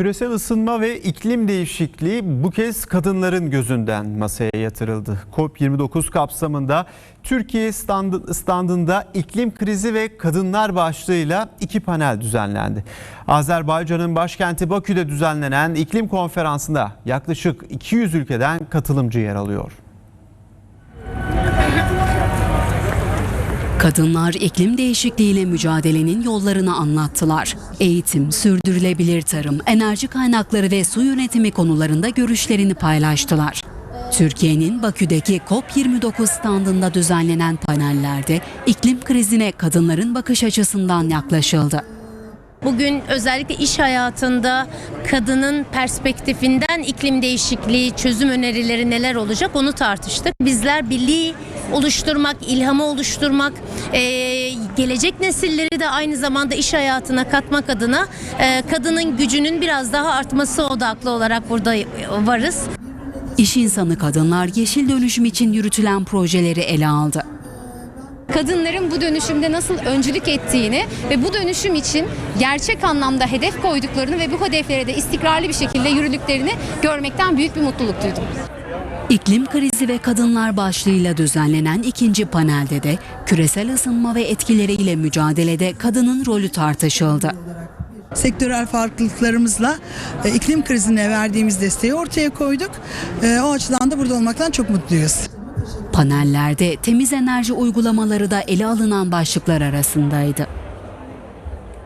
Küresel ısınma ve iklim değişikliği bu kez kadınların gözünden masaya yatırıldı. COP29 kapsamında Türkiye standı- standında iklim krizi ve kadınlar başlığıyla iki panel düzenlendi. Azerbaycan'ın başkenti Bakü'de düzenlenen iklim konferansında yaklaşık 200 ülkeden katılımcı yer alıyor. Kadınlar iklim değişikliğiyle mücadelenin yollarını anlattılar. Eğitim, sürdürülebilir tarım, enerji kaynakları ve su yönetimi konularında görüşlerini paylaştılar. Türkiye'nin Bakü'deki COP29 standında düzenlenen panellerde iklim krizine kadınların bakış açısından yaklaşıldı. Bugün özellikle iş hayatında kadının perspektifinden iklim değişikliği çözüm önerileri neler olacak onu tartıştık. Bizler birliği oluşturmak, ilhamı oluşturmak, eee, gelecek nesilleri de aynı zamanda iş hayatına katmak adına eee, kadının gücünün biraz daha artması odaklı olarak burada varız. İş insanı kadınlar yeşil dönüşüm için yürütülen projeleri ele aldı. kadınların bu dönüşümde nasıl öncülük ettiğini ve bu dönüşüm için gerçek anlamda hedef koyduklarını ve bu hedeflere de istikrarlı bir şekilde yürüdüklerini görmekten büyük bir mutluluk duydum. İklim krizi ve kadınlar başlığıyla düzenlenen ikinci panelde de küresel ısınma ve etkileriyle mücadelede kadının rolü tartışıldı. sektörel farklılıklarımızla e, iklim krizine verdiğimiz desteği ortaya koyduk. E, o açıdan da burada olmaktan çok mutluyuz. Panellerde temiz enerji uygulamaları da ele alınan başlıklar arasındaydı.